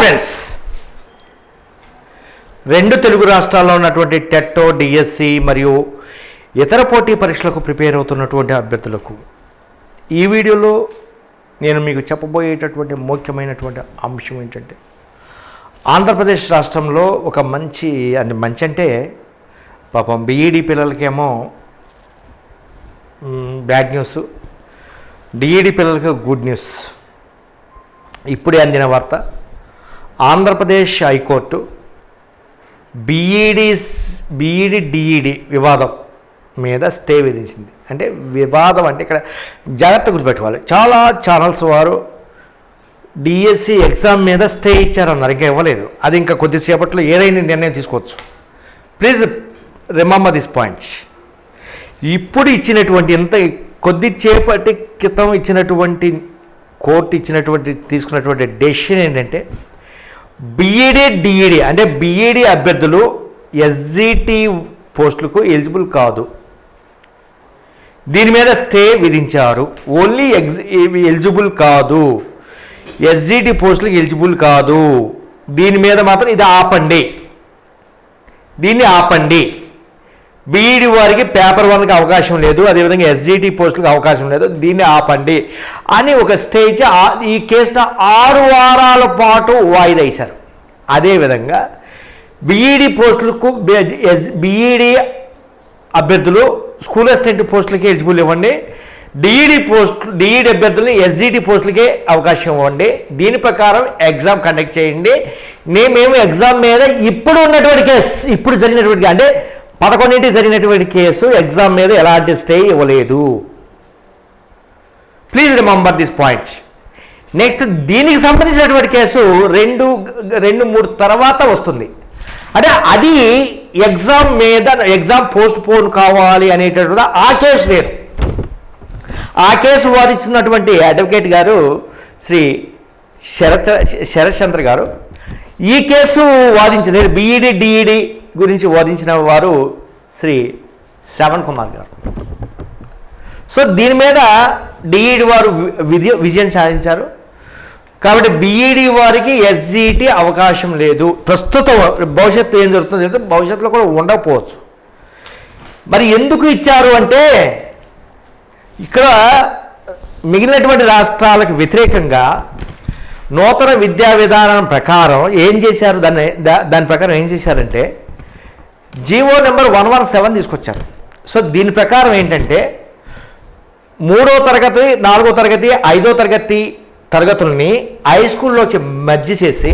Friends రెండు తెలుగు రాష్ట్రాల్లో ఉన్నటువంటి టెట్టో డిఎస్సి మరియు ఇతర పోటీ పరీక్షలకు ప్రిపేర్ అవుతున్నటువంటి అభ్యర్థులకు ఈ వీడియోలో నేను మీకు చెప్పబోయేటటువంటి ముఖ్యమైనటువంటి అంశం ఏంటంటే ఆంధ్రప్రదేశ్ రాష్ట్రంలో ఒక మంచి అది మంచి అంటే పాపం బీఈడి పిల్లలకేమో బ్యాడ్ న్యూస్. డిఈడి పిల్లలకి గుడ్ న్యూస్. ఇప్పుడే అందిన వార్త. Andhra Pradesh high court B Ed B Ed D Ed వివాదం మీద స్టే విధించింది. అంటే వివాదం అంటే ఇక్కడ జాగ్రత్త గుర్తుపెట్టుకోవాలి. చాలా ఛానల్స్ వారు డిఎస్సి ఎగ్జామ్ మీద స్టే ఇచ్చారన్నారు ఇంకా ఇవ్వలేదు. అది ఇంకా కొద్దిసేపట్లో ఏదైనా నిర్ణయం తీసుకోవచ్చు. ప్లీజ్ రిమంబర్ దిస్ పాయింట్ ఇప్పుడు ఇచ్చినటువంటి ఎంత కొద్దిసేపటి క్రితం ఇచ్చినటువంటి కోర్టు ఇచ్చినటువంటి తీసుకున్నటువంటి డెసిషన్ ఏంటంటే బీఈడి డిఈడి అంటే బీఈడి అభ్యర్థులు ఎస్జిటి పోస్టులకు ఎలిజిబుల్ కాదు. దీని మీద స్టే విధించారు. ఓన్లీ ఎగ్జ్ ఎలిజిబుల్ కాదు. ఎస్జిటి పోస్టులకు ఎలిజిబుల్ కాదు. దీని మీద మాత్రం ఇది ఆపండి. దీన్ని ఆపండి. బీఈడి వారికి పేపర్ వన్కి అవకాశం లేదు అదేవిధంగా ఎస్జిటి పోస్టులకు అవకాశం లేదు దీన్ని ఆపండి అని ఒక స్టేజ్ ఈ కేసును ఆరు వారాల పాటు వాయిదా వేశారు. అదేవిధంగా బీఈడి పోస్టులకు బీఈడి అభ్యర్థులు స్కూల్ అసిస్టెంట్ పోస్టులకి ఎలిజిబుల్ ఇవ్వండి D Ed post D Ed అభ్యర్థులని SGT పోస్టులకే అవకాశం ఇవ్వండి. దీని ప్రకారం ఎగ్జామ్ కండక్ట్ చేయండి. మేమేమి ఎగ్జామ్ మీద ఇప్పుడు ఉన్నటువంటి కేసు ఇప్పుడు జరిగినటువంటి అంటే పదకొండింటి జరిగినటువంటి కేసు ఎగ్జామ్ మీద ఎలాంటి స్టే ఇవ్వలేదు. Please remember this point next దీనికి సంబంధించినటువంటి కేసు రెండు రెండు మూడు తర్వాత వస్తుంది. అంటే అది ఎగ్జామ్ మీద ఎగ్జామ్ పోస్ట్ పోన్ కావాలి అనేటటువంటి ఆ కేసు వేరు. ఆ కేసు వాదిస్తున్నటువంటి అడ్వకేట్ గారు శ్రీ శరత్ శరత్చంద్ర గారు ఈ కేసు వాదించిన బీఈడి డిఈడి గురించి వాదించిన వారు శ్రీ శ్రవణ్ కుమార్ గారు. సో దీని మీద డిఈడి వారు విజయ విజయం సాధించారు. కాబట్టి బీఈడి వారికి ఎస్జిటి అవకాశం లేదు. ప్రస్తుతం భవిష్యత్తు ఏం జరుగుతుంది అంటే భవిష్యత్తులో కూడా ఉండకపోవచ్చు. మరి ఎందుకు ఇచ్చారు అంటే ఇక్కడ మిగిలినటువంటి రాష్ట్రాలకు వ్యతిరేకంగా నూతన విద్యా విధానం ప్రకారం ఏం చేశారు? దాన్ని దా- దాని ప్రకారం ఏం చేశారంటే GO number one one seven తీసుకొచ్చారు. సో దీని ప్రకారం ఏంటంటే మూడో తరగతి నాలుగో తరగతి ఐదో తరగతి తరగతుల్ని హై స్కూల్లోకి మధ్య చేసి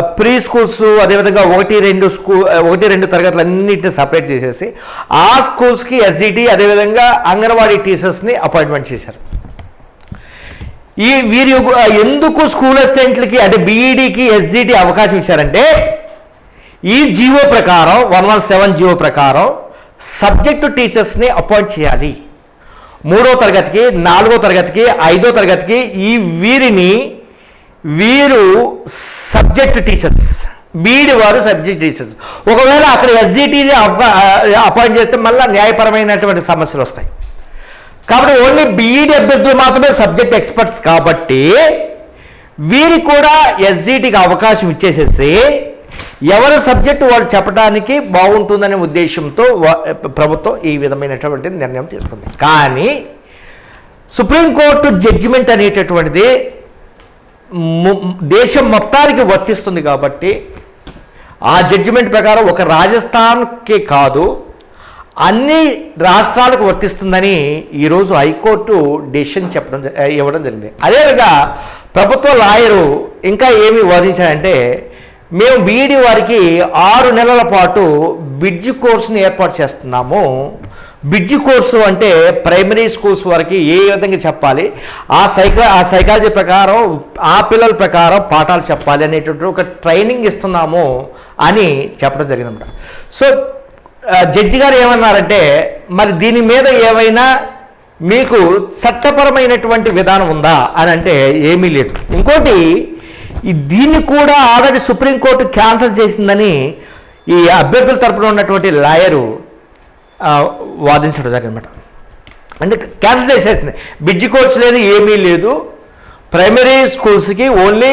ప్రీ స్కూల్స్ అదేవిధంగా ఒకటి రెండు స్కూ ఒకటి రెండు తరగతులు అన్నింటిని సపరేట్ చేసేసి ఆ స్కూల్స్కి ఎస్జిటి అదేవిధంగా అంగన్వాడీ టీచర్స్ని అపాయింట్మెంట్ చేశారు. ఈ వీరి యొక్క- ఎందుకు స్కూల్ అసిస్టెంట్లకి అంటే బీఈడికి ఎస్జిటి అవకాశం ఇచ్చారంటే ఈ జీవో ప్రకారం వన్ వన్ సెవెన్ జీవో ప్రకారం సబ్జెక్టు టీచర్స్ని అపాయింట్ చేయాలి. మూడో తరగతికి నాలుగో తరగతికి ఐదో తరగతికి ఈ వీరిని వీరు సబ్జెక్ట్ టీచర్స్ బీడి వారు సబ్జెక్ట్ టీచర్స్. ఒకవేళ అక్కడ ఎస్జిటీని అపాయింట్ చేస్తే మళ్ళీ న్యాయపరమైనటువంటి సమస్యలు వస్తాయి. కాబట్టి ఓన్లీ బీఈడి అభ్యర్థులు మాత్రమే సబ్జెక్ట్ ఎక్స్పర్ట్స్ కాబట్టి వీరికి కూడా ఎస్జిటికి అవకాశం ఇచ్చేసేసి ఎవరి సబ్జెక్టు వాళ్ళు చెప్పడానికి బాగుంటుందనే ఉద్దేశంతో ప్రభుత్వం ఈ విధమైనటువంటి నిర్ణయం తీసుకుంది. కానీ సుప్రీంకోర్టు జడ్జిమెంట్ అనేటటువంటిది దేశం మొత్తానికి వర్తిస్తుంది కాబట్టి ఆ జడ్జిమెంట్ ప్రకారం ఒక రాజస్థాన్కి కాదు అన్ని రాష్ట్రాలకు వర్తిస్తుందని ఈరోజు హైకోర్టు డెసిషన్ చెప్పడం ఇవ్వడం జరిగింది. అదేవిధంగా ప్రభుత్వ లాయరు ఇంకా ఏమి వాదించారంటే మేము బీఈడి వారికి ఆరు నెలల పాటు బిడ్జ్ కోర్సుని ఏర్పాటు చేస్తున్నాము. బిడ్జ్ కోర్సు అంటే ప్రైమరీ స్కూల్స్ వారికి ఏ విధంగా చెప్పాలి? ఆ సైకా ఆ సైకాలజీ ప్రకారం ఆ పిల్లల ప్రకారం పాఠాలు చెప్పాలి అనేటువంటి ఒక ట్రైనింగ్ ఇస్తున్నాము అని చెప్పడం జరిగిందన్నమాట. సో జడ్జి గారు ఏమన్నారంటే మరి దీని మీద ఏమైనా మీకు చట్టపరమైనటువంటి విధానం ఉందా అని అంటే ఏమీ లేదు. ఇంకోటి దీన్ని కూడా ఆల్రెడీ సుప్రీంకోర్టు క్యాన్సల్ చేసిందని ఈ అభ్యర్థుల తరపున ఉన్నటువంటి లాయరు వాదించడం జరిగిందన్నమాట. అంటే క్యాన్సిల్ చేసేసింది. బిడ్జి కోర్స్ లేదు ఏమీ లేదు. ప్రైమరీ స్కూల్స్కి ఓన్లీ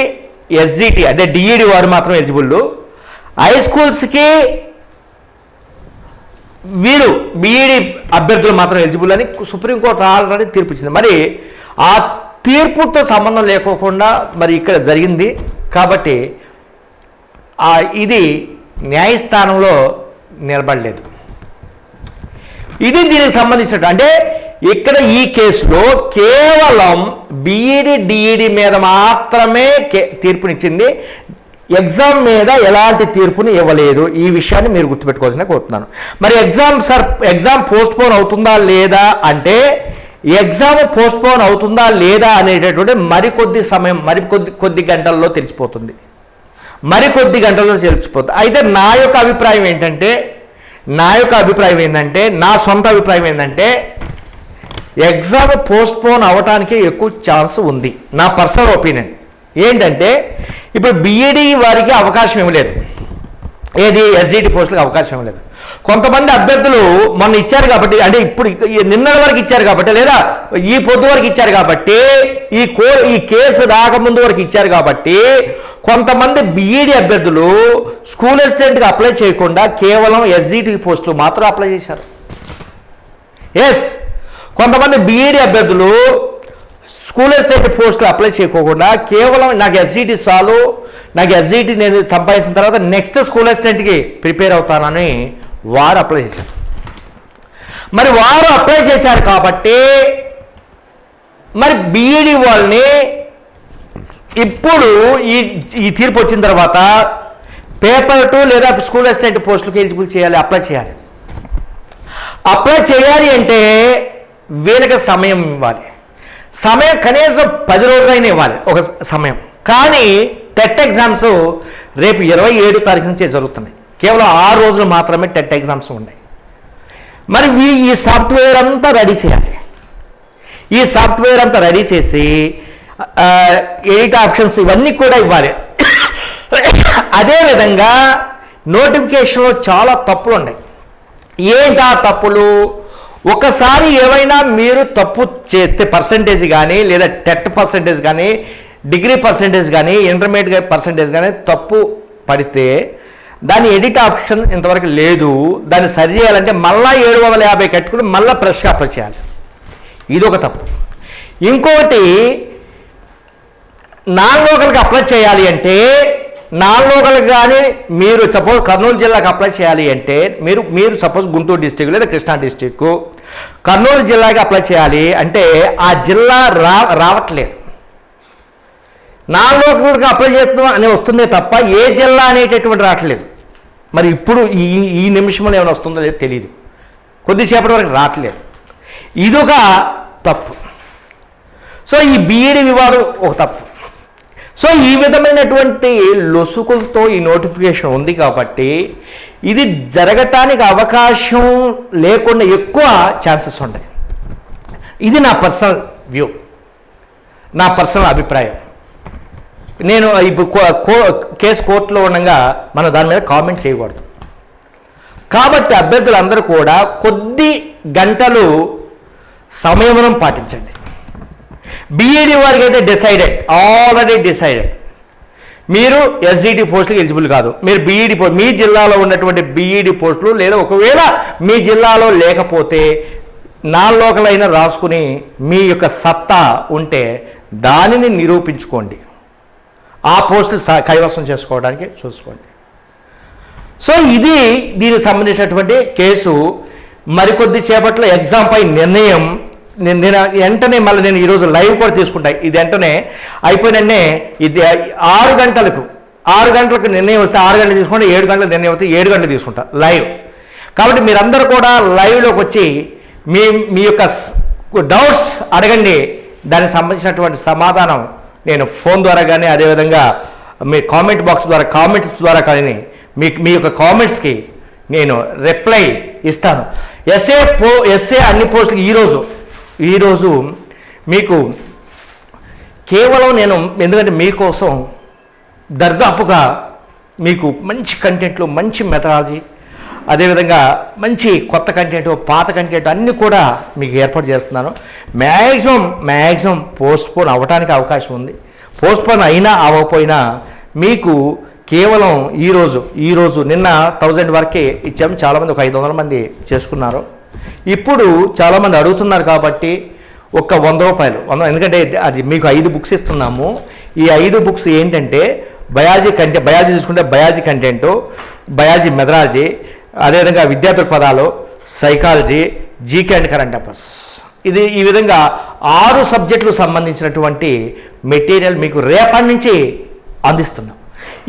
ఎస్జిటి అంటే డిఈడి వారు మాత్రం ఎలిజిబుల్ హై స్కూల్స్కి వీరు బీఈడి అభ్యర్థులు మాత్రం ఎలిజిబుల్ అని సుప్రీంకోర్టు ఆల్రెడీ తీర్పు ఇచ్చింది మరి ఆ తీర్పుతో సంబంధం లేకోకుండా మరి ఇక్కడ జరిగింది. కాబట్టి ఇది న్యాయస్థానంలో నిలబడలేదు. ఇది దీనికి సంబంధించినట్టు అంటే ఇక్కడ ఈ కేసులో కేవలం బీఈడి డిఈడి మీద మాత్రమే కే- తీర్పునిచ్చింది. ఎగ్జామ్ మీద ఎలాంటి తీర్పుని ఇవ్వలేదు. ఈ విషయాన్ని మీరు గుర్తుపెట్టుకోవాల్సిన కోరుతున్నాను. మరి exam sir exam postpone అవుతుందా లేదా అంటే ఎగ్జామ్ పోస్ట్పోన్ అవుతుందా లేదా అనేటటువంటి మరికొద్ది సమయం మరికొద్ది కొద్ది గంటల్లో తెలిసిపోతుంది. మరికొద్ది గంటల్లో తెలిసిపోతుంది. అయితే నా యొక్క అభిప్రాయం ఏంటంటే నా యొక్క అభిప్రాయం ఏంటంటే నా సొంత అభిప్రాయం ఏంటంటే ఎగ్జామ్ పోస్ట్పోన్ అవ్వటానికి ఎక్కువ ఛాన్స్ ఉంది. నా పర్సనల్ ఒపీనియన్. ఏంటంటే ఇప్పుడు బీఈడీ వారికి అవకాశం ఇవ్వలేదు ఏది ఎస్జిటి పోస్టులకు అవకాశం ఇవ్వలేదు కొంతమంది అభ్యర్థులు మొన్న ఇచ్చారు కాబట్టి అంటే ఇప్పుడు నిన్నటి వరకు ఇచ్చారు కాబట్టి లేదా ఈ పొద్దు వరకు ఇచ్చారు కాబట్టి ఈ కో ఈ కేసు రాకముందు వరకు ఇచ్చారు కాబట్టి కొంతమంది బీఈడీ అభ్యర్థులు స్కూల్ అసిస్టెంట్గా అప్లై చేయకుండా కేవలం ఎస్జీటీ పోస్టులు మాత్రం అప్లై చేశారు. ఎస్ కొంతమంది బీఈడీ అభ్యర్థులు స్కూల్ అసిస్టెంట్ పోస్టులు అప్లై చేయకోకుండా కేవలం నాకు ఎస్జీటీ చాలు నాకు ఎస్జీటీ నేను సంపాదించిన తర్వాత నెక్స్ట్ స్కూల్ అసిస్టెంట్కి ప్రిపేర్ అవుతానని వారు అప్లై చేశారు. మరి వారు అప్లై చేశారు కాబట్టి మరి బీఈడి వాళ్ళని ఇప్పుడు ఈ ఈ తీర్పు వచ్చిన తర్వాత పేపర్ టూ లేదా స్కూల్ అసిస్టెంట్ పోస్టులకు ఎలిజిబుల్ చేయాలి అప్లై చేయాలి. అప్లై చేయాలి అంటే వీళ్ళకి సమయం ఇవ్వాలి. సమయం కనీసం పది రోజులైనా ఇవ్వాలి ఒక సమయం. కానీ టెట్ ఎగ్జామ్స్ రేపు ఇరవై ఏడు తారీఖు నుంచే జరుగుతున్నాయి. కేవలం ఆరు రోజులు మాత్రమే టెట్ ఎగ్జామ్స్ ఉన్నాయి. మరి ఈ సాఫ్ట్వేర్ అంతా రెడీ చేయాలి. ఈ సాఫ్ట్వేర్ అంతా రెడీ చేసి ఎయిట్ ఆప్షన్స్ ఇవన్నీ కూడా ఇవ్వాలి. అదేవిధంగా నోటిఫికేషన్లో చాలా తప్పులు ఉన్నాయి. ఏంటి ఆ తప్పులు? ఒకసారి ఏమైనా మీరు తప్పు చేస్తే పర్సంటేజ్ కానీ లేదా టెట్ పర్సంటేజ్ కానీ డిగ్రీ పర్సంటేజ్ కానీ ఇంటర్మీడియట్ పర్సంటేజ్ కానీ తప్పు పడితే దాని ఎడిట్ ఆప్షన్ ఇంతవరకు లేదు. దాన్ని సరి చేయాలంటే మళ్ళీ ఏడు వందల యాభై కట్టుకుని మళ్ళీ ఫ్రెష్గా అప్లై చేయాలి. ఇది ఒక తప్పు. ఇంకొకటి నాన్ లోకల్కి అప్లై చేయాలి అంటే నాన్ లోకల్ కానీ మీరు సపోజ్ కర్నూలు జిల్లాకి అప్లై చేయాలి అంటే మీరు మీరు సపోజ్ గుంటూరు డిస్టిక్ లేదా కృష్ణా డిస్టిక్ కర్నూలు జిల్లాకి అప్లై చేయాలి అంటే ఆ జిల్లా రా రావట్లేదు. నాన్ లోకల్కి అప్లై చేస్తున్నాం అని వస్తుందే తప్ప ఏ జిల్లా అనేటటువంటి రావట్లేదు. మరి ఇప్పుడు ఈ ఈ నిమిషంలో ఏమైనా వస్తుందో లేదో తెలియదు కొద్దిసేపటి వరకు రావట్లేదు. ఇదొక తప్పు. సో ఈ బీఈడి వివాదం ఒక తప్పు. సో ఈ విధమైనటువంటి లొసుకులతో ఈ నోటిఫికేషన్ ఉంది కాబట్టి ఇది జరగటానికి అవకాశం లేకుండా ఎక్కువ ఛాన్సెస్ ఉంటాయి. ఇది నా పర్సనల్ వ్యూ. నా పర్సనల్ అభిప్రాయం. నేను ఇప్పుడు కో- కో- కేసు కోర్టులో ఉండగా మనం దాని మీద కామెంట్ చేయకూడదు. కాబట్టి అభ్యర్థులందరూ కూడా కొద్ది గంటలు సంయమనం పాటించండి. బీఈడి వారికి అయితే డిసైడెడ్ ఆల్రెడీ డిసైడెడ్ మీరు ఎస్జిటి పోస్టులకు ఎలిజిబుల్ కాదు. మీరు బీఈడి పో మీ జిల్లాలో ఉన్నటువంటి బీఈడి పోస్టులు లేదా ఒకవేళ మీ జిల్లాలో లేకపోతే నా లోకలైనా రాసుకుని మీ యొక్క సత్తా ఉంటే దానిని నిరూపించుకోండి. ఆ పోస్టులు స- కైవసం చేసుకోవడానికి చూసుకోండి. సో ఇది దీనికి సంబంధించినటువంటి కేసు. మరికొద్ది చేపట్లో ఎగ్జామ్పై నిర్ణయం. నేను నేను వెంటనే మళ్ళీ నేను ఈరోజు లైవ్ కూడా తీసుకుంటా. ఇది వెంటనే అయిపోయిననే ఇది ఆరు గంటలకు ఆరు గంటలకు నిర్ణయం వస్తే ఆరు గంటలు తీసుకుంటే ఏడు గంటలకు నిర్ణయం వస్తే ఏడు గంటలు తీసుకుంటా లైవ్. కాబట్టి మీరందరూ కూడా లైవ్లోకి వచ్చి మీ మీ యొక్క డౌట్స్ అడగండి. దానికి సంబంధించినటువంటి సమాధానం నేను ఫోన్ ద్వారా కానీ అదేవిధంగా మీ కామెంట్ బాక్స్ ద్వారా కామెంట్స్ ద్వారా కానీ మీ మీ యొక్క కామెంట్స్కి నేను రిప్లై ఇస్తాను. ఎస్ఏ పో ఎస్ఏ అన్ని పోస్టులకి ఈరోజు ఈరోజు మీకు కేవలం నేను ఎందుకంటే మీకోసం దర్దాపుగా మీకు మంచి కంటెంట్లు మంచి మెథడాలజీ అదేవిధంగా మంచి కొత్త కంటెంట్ పాత కంటెంట్ అన్నీ కూడా మీకు ఏర్పాటు చేస్తున్నాను. మ్యాక్సిమం మ్యాక్సిమం పోస్ట్ పోన్ అవ్వడానికి అవకాశం ఉంది. పోస్ట్ పోన్ అయినా అవ్వకపోయినా మీకు కేవలం ఈరోజు ఈరోజు నిన్న థౌజండ్ వరకే ఇచ్చాము చాలామంది ఒక ఐదు వందల మంది చేసుకున్నారు. ఇప్పుడు చాలామంది అడుగుతున్నారు కాబట్టి ఒక్క వంద రూపాయలు. వంద ఎందుకంటే అది మీకు ఐదు బుక్స్ ఇస్తున్నాము. ఈ ఐదు బుక్స్ ఏంటంటే బయాలజీ కంటెంట్ బయాలజీ తీసుకుంటే బయాలజీ కంటెంటు బయాలజీ మెథడాలజీ అదేవిధంగా విద్యార్థుల పదాలు psychology GK and current affairs ఇది ఈ విధంగా ఆరు సబ్జెక్టులకు సంబంధించినటువంటి మెటీరియల్ మీకు రేపటి నుంచి అందిస్తున్నాం.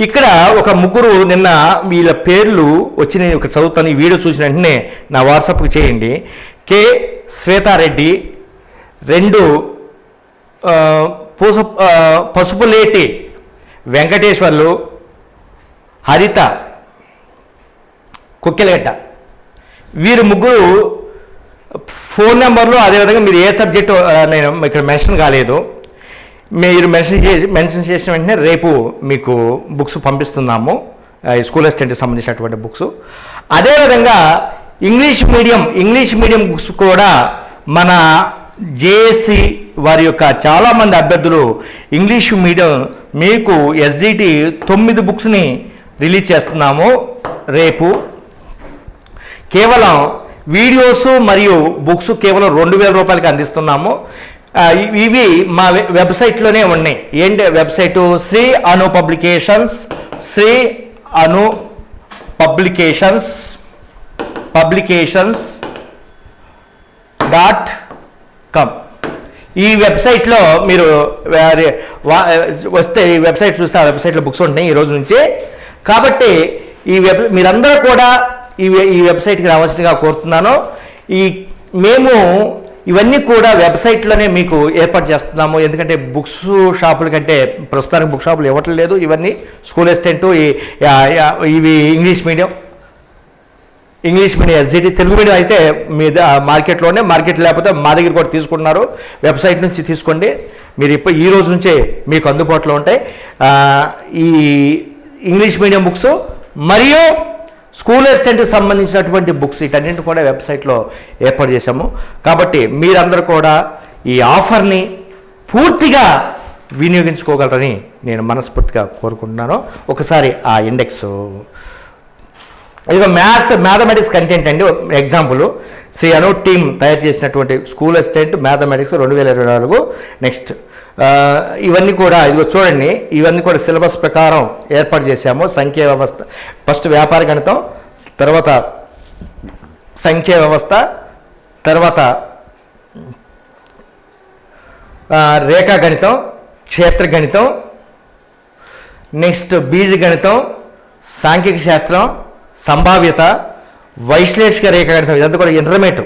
ఇక్కడ ఒక ముగ్గురు నిన్న వీళ్ళ పేర్లు వచ్చి నేను ఇక్కడ చదువుతాను ఈ వీడియో చూసిన వెంటనే నా వాట్సాప్కి చేయండి. కే శ్వేతారెడ్డి రెండు పూస పసుపులేటి వెంకటేశ్వర్లు హరిత కుక్కెలగట్ట వీరు ముగ్గురు ఫోన్ నెంబర్లు అదేవిధంగా మీరు ఏ సబ్జెక్టు నేను ఇక్కడ మెన్షన్ కాలేదు. మీరు మెన్షన్ చేసి మెన్షన్ చేసిన వెంటనే రేపు మీకు బుక్స్ పంపిస్తున్నాము. స్కూల్ అసిస్టెంట్కి సంబంధించినటువంటి బుక్స్. అదేవిధంగా English medium English medium books కూడా మన జేఏసి వారి యొక్క చాలామంది అభ్యర్థులు ఇంగ్లీష్ మీడియం మీకు ఎస్జిటి తొమ్మిది బుక్స్ని రిలీజ్ చేస్తున్నాము రేపు. కేవలం వీడియోస్ మరియు బుక్స్ కేవలం రెండు వేల రూపాయలకి అందిస్తున్నాము. ఇవి మా వెబ్సైట్లోనే ఉన్నాయి. ఏంటి website? Sri Anu publications Sri Anu publications publications dot com. ఈ వెబ్సైట్లో మీరు వస్తే ఈ వెబ్సైట్ చూస్తే ఆ వెబ్సైట్లో బుక్స్ ఉంటాయి ఈ రోజు నుంచి. కాబట్టి ఈ వెబ్ మీరందరూ కూడా ఈ ఈ వెబ్సైట్కి రావాల్సిందిగా కోరుతున్నాను. ఈ మేము ఇవన్నీ కూడా వెబ్సైట్లోనే మీకు ఏర్పాటు చేస్తున్నాము. ఎందుకంటే బుక్స్ షాపుల కంటే ప్రస్తుతానికి బుక్ షాపులు ఇవ్వట్లేదు ఇవన్నీ స్కూల్ అసిస్టెంట్ ఇవి English medium English medium SGT Telugu medium అయితే మీ ద- మార్కెట్లోనే మార్కెట్ లేకపోతే మా దగ్గర కూడా తీసుకుంటున్నారు. వెబ్సైట్ నుంచి తీసుకోండి. మీరు ఇప్పుడు ఈ రోజు నుంచే మీకు అందుబాటులో ఉంటాయి. ఈ ఇంగ్లీష్ మీడియం బుక్స్ మరియు స్కూల్ అసిస్టెంట్కి సంబంధించినటువంటి బుక్స్ వీటన్నింటి కూడా వెబ్సైట్లో ఏర్పాటు చేశాము. కాబట్టి మీరందరూ కూడా ఈ ఆఫర్ని పూర్తిగా వినియోగించుకోగలరని నేను మనస్ఫూర్తిగా కోరుకుంటున్నాను. ఒకసారి ఆ ఇండెక్స్ ఇదిగో మ్యాథ్స్ మ్యాథమెటిక్స్ కంటెంట్ అండి. ఎగ్జాంపుల్ సి అను టీమ్ తయారు చేసినటువంటి స్కూల్ అసిస్టెంట్ మ్యాథమెటిక్స్ రెండు వేల ఇరవై నాలుగు. నెక్స్ట్ ఇవన్నీ కూడా ఇదిగో చూడండి ఇవన్నీ కూడా సిలబస్ ప్రకారం ఏర్పాటు చేశాము. సంఖ్య వ్యవస్థ ఫస్ట్ వ్యాపార గణితం తర్వాత సంఖ్య వ్యవస్థ తర్వాత రేఖా గణితం క్షేత్ర గణితం నెక్స్ట్ బీజగణితం సాంఖ్యక శాస్త్రం సంభావ్యత వైశ్లేషిక రేఖాగణితం ఇదంతా కూడా ఇంటర్మీడియట్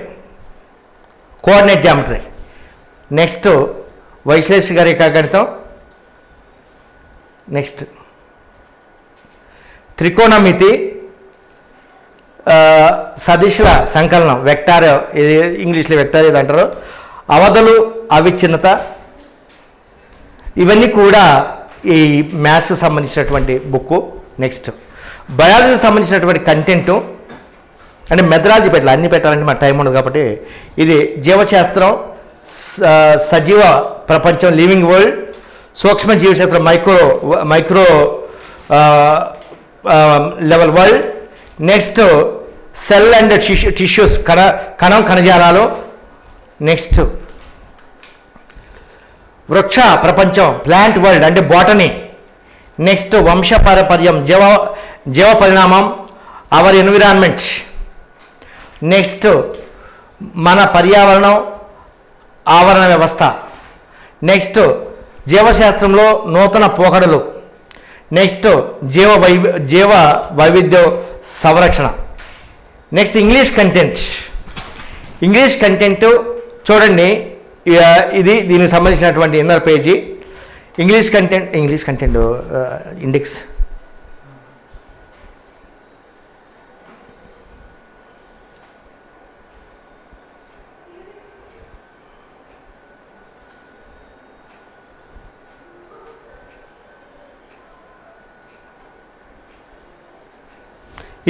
కోఆర్డినేట్ జామెట్రీ నెక్స్ట్ వైశ్లేషిక రేఖాగణితం నెక్స్ట్ త్రికోణమితి సదిశల సంకలనం వెక్టార్ ఇది ఇంగ్లీష్లో వెక్టార్ ఇది అంటారు అవధులు అవిచ్ఛిన్నత. ఇవన్నీ కూడా ఈ మ్యాథ్స్ సంబంధించినటువంటి బుక్ నెక్స్ట్ బయాలజీకి సంబంధించినటువంటి కంటెంట్. అంటే మెథడాలజీ పెట్టాలి అన్ని పెట్టాలంటే మా టైం ఉండదు కాబట్టి ఇది జీవశాస్త్రం సజీవ ప్రపంచం లివింగ్ వరల్డ్ సూక్ష్మ జీవశాస్త్రం micro micro level world. Next cell and tissue tissues కణ కణం కణజాలాలు. నెక్స్ట్ వృక్ష ప్రపంచం ప్లాంట్ వరల్డ్ అంటే బాటనీ. నెక్స్ట్ వంశ పారపర్యం జీవ జీవ పరిణామం అవర్ ఎన్విరాన్మెంట్ నెక్స్ట్ మన పర్యావరణం ఆవరణ వ్యవస్థ. నెక్స్ట్ జీవశాస్త్రంలో నూతన పోకడలు. నెక్స్ట్ జీవ వై జీవ వైవిధ్య సంరక్షణ. Next English content English content చూడండి ఇది దీనికి సంబంధించినటువంటి inner page English content English content index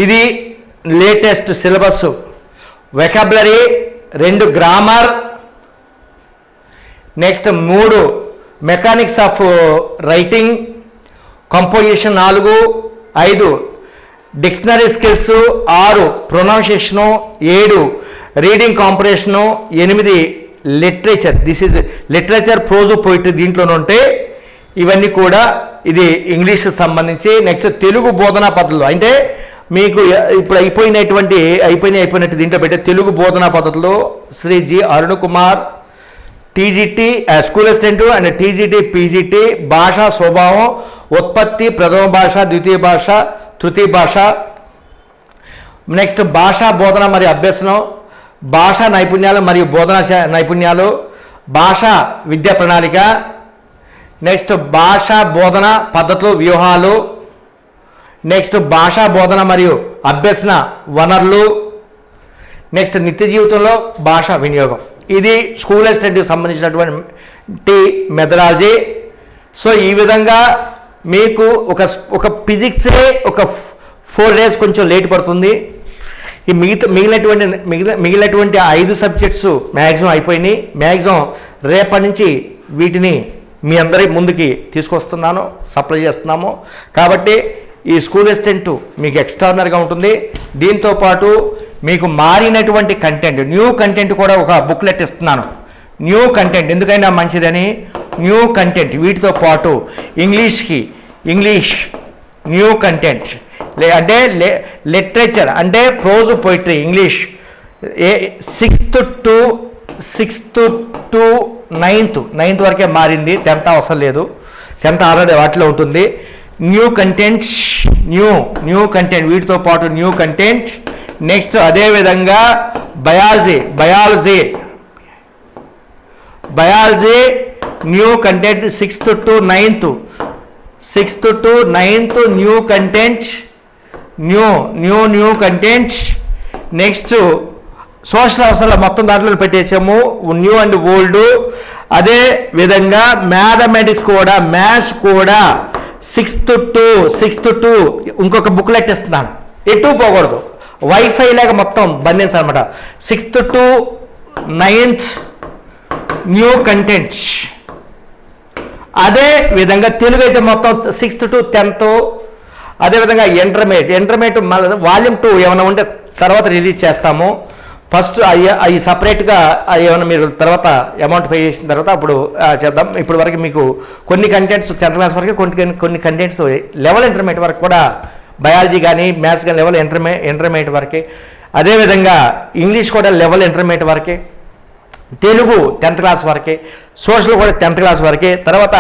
ఇది లేటెస్ట్ సిలబస్ వెకబులరీ రెండు గ్రామర్ నెక్స్ట్ మూడు మెకానిక్స్ ఆఫ్ రైటింగ్ కంపోజిషన్ నాలుగు ఐదు. డిక్షనరీ స్కిల్స్ ఆరు ప్రొనౌన్సియేషను ఏడు. రీడింగ్ కాంపిటీషను ఎనిమిది literature this is literature prose poetry దీంట్లోనే ఉంటే ఇవన్నీ కూడా ఇది ఇంగ్లీష్కి సంబంధించి. నెక్స్ట్ తెలుగు బోధనా పద్ధతులు. అంటే మీకు ఇప్పుడు అయిపోయినటువంటి అయిపోయిన అయిపోయినట్టు దీంట్లో పెట్టే తెలుగు బోధనా పద్ధతులు Shri G Arun Kumar TGT school assistant and TGT PGT భాషా స్వభావం ఉత్పత్తి ప్రథమ భాష ద్వితీయ భాష తృతీయ భాష. నెక్స్ట్ భాషా బోధన మరియు అభ్యసనం భాషా నైపుణ్యాలు మరియు బోధన శా- నైపుణ్యాలు భాషా విద్యా ప్రణాళిక నెక్స్ట్ భాషా బోధన పద్ధతులు వ్యూహాలు నెక్స్ట్ భాషా బోధన మరియు అభ్యసన వనరులు. నెక్స్ట్ నిత్య జీవితంలో భాష వినియోగం. ఇది స్కూల్ అసిస్టెంట్కి సంబంధించినటువంటి మెథడాలజీ సో ఈ విధంగా మీకు ఒక ఒక ఫిజిక్సే ఒక ఫోర్ డేస్ కొంచెం లేట్ పడుతుంది. ఈ మిగతా మిగిలినటువంటి మిగిలిన మిగిలినటువంటి ఐదు సబ్జెక్ట్స్ మ్యాక్సిమం అయిపోయినాయి. మ్యాక్సిమం రేపటి నుంచి వీటిని మీ అందరి ముందుకి తీసుకొస్తున్నాను సప్లై చేస్తున్నాము. కాబట్టి ఈ స్కూల్ అసిస్టెంట్ మీకు ఎక్స్టర్నల్గా ఉంటుంది. దీంతో పాటు మీకు మారినటువంటి కంటెంట్ న్యూ కంటెంట్ కూడా ఒక బుక్లెట్ ఇస్తున్నాను. న్యూ కంటెంట్ ఎందుకైనా మంచిదని న్యూ కంటెంట్ వీటితో పాటు ఇంగ్లీష్కి ఇంగ్లీష్ న్యూ కంటెంట్ లే అంటే లిటరేచర్ అంటే prose poetry English A sixth to sixth to ninth ninth వరకే మారింది టెన్త్ అవసరం లేదు. టెన్త్ ఆల్రెడీ వాటిలో ఉంటుంది. New content new new content వీటితో పాటు న్యూ కంటెంట్ నెక్స్ట్ అదేవిధంగా biology biology. Biology new content sixth to ninth sixth to ninth new content new new new content next social అవసరాలు మొత్తం దాంట్లో పెట్టేసాము. న్యూ అండ్ ఓల్డ్ అదే విధంగా మ్యాథమెటిక్స్ కూడా maths కూడా. సిక్స్త్ టు సిక్స్త్ టూ ఇంకొక booklet ఇస్తున్నాను. ఎటు పోకూడదు. వైఫై లాగా మొత్తం బంధించాలి అనమాట sixth to ninth new content అదే విధంగా తెలుగు అయితే మొత్తం సిక్స్త్ టు టెన్త్ అదేవిధంగా ఇంటర్మీడియట్ ఇంటర్మీడియట్ మళ్ళీ వాల్యూమ్ టూ ఏమైనా ఉంటే తర్వాత రిలీజ్ చేస్తాము. ఫస్ట్ అవి అవి సపరేట్గా ఏమైనా మీరు తర్వాత అమౌంట్ పే చేసిన తర్వాత అప్పుడు చేద్దాం. ఇప్పుడు వరకు మీకు కొన్ని కంటెంట్స్ టెన్త్ క్లాస్ వరకు కొన్ని కొన్ని కంటెంట్స్ లెవెల్ ఇంటర్మీడియట్ వరకు కూడా బయాలజీ కానీ మ్యాథ్స్ కానీ లెవెల్ ఇంటర్మీ ఇంటర్మీడియట్ వరకే. అదేవిధంగా ఇంగ్లీష్ కూడా లెవెల్ ఇంటర్మీడియట్ వరకే. తెలుగు టెన్త్ క్లాస్ వరకే. సోషల్ కూడా టెన్త్ క్లాస్ వరకే. తర్వాత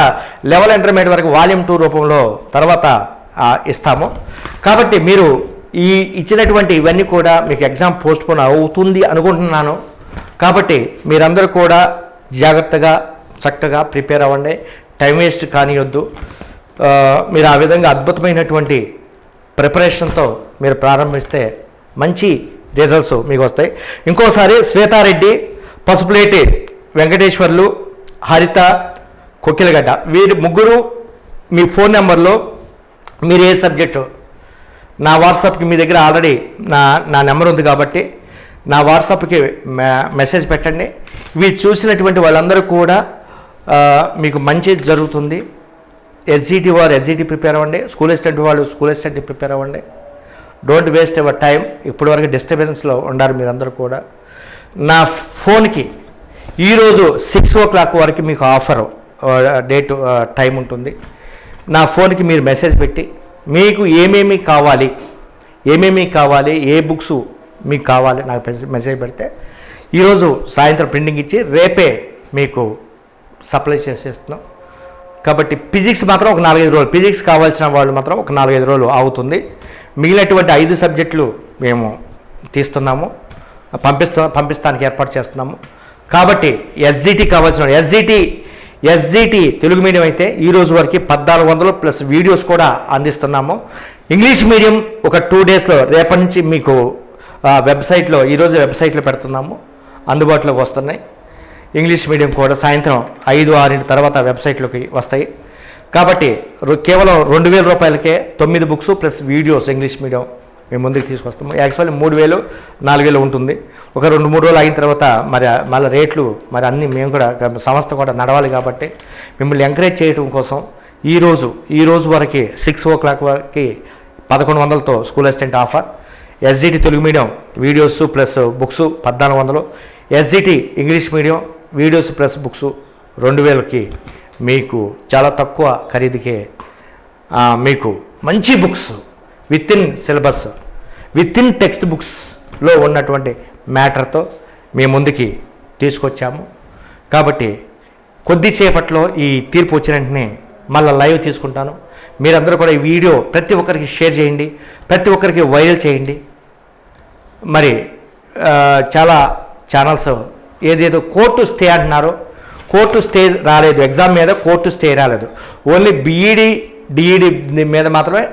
లెవెల్ ఇంటర్మీడియట్ వరకు వాల్యూమ్ టూ రూపంలో తర్వాత ఇస్తాము. కాబట్టి మీరు ఈ ఇచ్చినటువంటి ఇవన్నీ కూడా మీకు ఎగ్జామ్ పోస్ట్ పోన్ అవుతుంది అనుకుంటున్నాను. కాబట్టి మీరందరూ కూడా జాగ్రత్తగా చక్కగా ప్రిపేర్ అవ్వండి. టైం వేస్ట్ కానియొద్దు. మీరు ఆ విధంగా అద్భుతమైనటువంటి ప్రిపరేషన్తో మీరు ప్రారంభిస్తే మంచి రిజల్ట్స్ మీకు వస్తాయి ఇంకోసారి శ్వేతారెడ్డి పసుపులేటి వెంకటేశ్వర్లు హరిత కొక్కిలగడ్డ వీరి ముగ్గురు మీ ఫోన్ నెంబర్లో మీరు ఏ సబ్జెక్టు. నా వాట్సాప్కి మీ దగ్గర ఆల్రెడీ నా నా నెంబర్ ఉంది కాబట్టి నా వాట్సాప్కి మె- మెసేజ్ పెట్టండి. ఇవి చూసినటువంటి వాళ్ళందరూ కూడా మీకు మంచి జరుగుతుంది. ఎస్జీటీ వారు ఎస్జిటి ప్రిపేర్ అవ్వండి. స్కూల్ అసిస్టెంట్ వాళ్ళు స్కూల్ అసిస్టెంట్ ప్రిపేర్ అవ్వండి. డోంట్ వేస్ట్ ఎవర్ టైం ఇప్పటివరకు డిస్టర్బెన్స్లో ఉండారు మీరందరూ కూడా. నా ఫోన్కి ఈరోజు సిక్స్ ఓ క్లాక్ వరకు మీకు ఆఫర్ డేట్ టైం ఉంటుంది. నా ఫోన్కి మీరు మెసేజ్ పెట్టి మీకు ఏమేమి కావాలి? ఏమేమి కావాలి? ఏ బుక్స్ మీకు కావాలి? నాకు మెసేజ్- పెడితే ఈరోజు సాయంత్రం ప్రింటింగ్ ఇచ్చి రేపే మీకు సప్లై చేసేస్తున్నాం. కాబట్టి ఫిజిక్స్ మాత్రం ఒక నాలుగైదు రోజులు. ఫిజిక్స్ కావాల్సిన వాళ్ళు మాత్రం ఒక నాలుగైదు రోజులు అవుతుంది. మిగిలినటువంటి ఐదు సబ్జెక్టులు మేము తీస్తున్నాము. పంపిస్తా పంపిస్తానికి ఏర్పాటు చేస్తున్నాము. కాబట్టి ఎస్జిటి కావాల్సిన ఎస్జిటి ఎస్జిటి తెలుగు మీడియం అయితే ఈ రోజు వరకు పద్నాలుగు వందలు ప్లస్ వీడియోస్ కూడా అందిస్తున్నాము. ఇంగ్లీష్ మీడియం ఒక టూ డేస్లో రేపటి నుంచి మీకు వెబ్సైట్లో ఈరోజు వెబ్సైట్లో పెడుతున్నాము. అందుబాటులోకి వస్తున్నాయి. ఇంగ్లీష్ మీడియం కూడా సాయంత్రం ఐదు ఆరింటి తర్వాత వెబ్సైట్లోకి వస్తాయి. కాబట్టి కేవలం రెండు వేల రూపాయలకే తొమ్మిది books plus videos English medium మేము ముందుకు తీసుకొస్తాము. యాక్చువల్లీ మూడు వేలు నాలుగు వేలు ఉంటుంది. ఒక రెండు మూడు రోజులు అయిన తర్వాత మరి మళ్ళీ రేట్లు మరి అన్నీ మేము కూడా సంస్థ కూడా నడవాలి కాబట్టి మిమ్మల్ని ఎంకరేజ్ చేయడం కోసం ఈరోజు ఈ రోజు వరకు సిక్స్ ఓ క్లాక్ వరకు పదకొండు వందలతో school assistant offer SGT Telugu medium videos plus books పద్నాలుగు వందలు. SGT English medium videos plus books రెండు వేలకి మీకు చాలా తక్కువ ఖరీదుకే మీకు మంచి books with in syllabus with in text బుక్స్లో ఉన్నటువంటి మ్యాటర్తో మీ ముందుకి తీసుకొచ్చాము. కాబట్టి కొద్దిసేపట్లో ఈ తీర్పు వచ్చిన వెంటనే మళ్ళీ లైవ్ తీసుకుంటాను. మీరందరూ కూడా ఈ వీడియో ప్రతి ఒక్కరికి షేర్ చేయండి ప్రతి ఒక్కరికి వైరల్ చేయండి. మరి చాలా ఛానల్స్ ఏదేదో కోర్టు స్టే అంటున్నారో కోర్టు స్టే రాలేదు ఎగ్జామ్ మీద కోర్టు స్టే రాలేదు. Only B Ed D Ed మీద మాత్రమే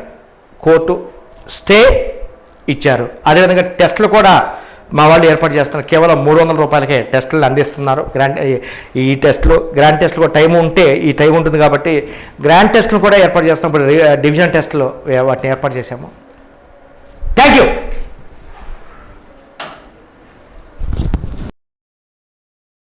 కోర్టు స్టే ఇచ్చారు. అదేవిధంగా టెస్టులు కూడా మా వాళ్ళు ఏర్పాటు చేస్తున్నారు. కేవలం మూడు వందల రూపాయలకే టెస్టులు అందిస్తున్నారు. గ్రాండ్ ఈ- టెస్టులు గ్రాండ్ టెస్టులు కూడా టైం ఉంటే ఈ టైం ఉంటుంది కాబట్టి గ్రాండ్ టెస్టులు కూడా ఏర్పాటు చేస్తాం డివిజన్ టెస్టులు వాటిని ఏర్పాటు చేశాము. Thank you.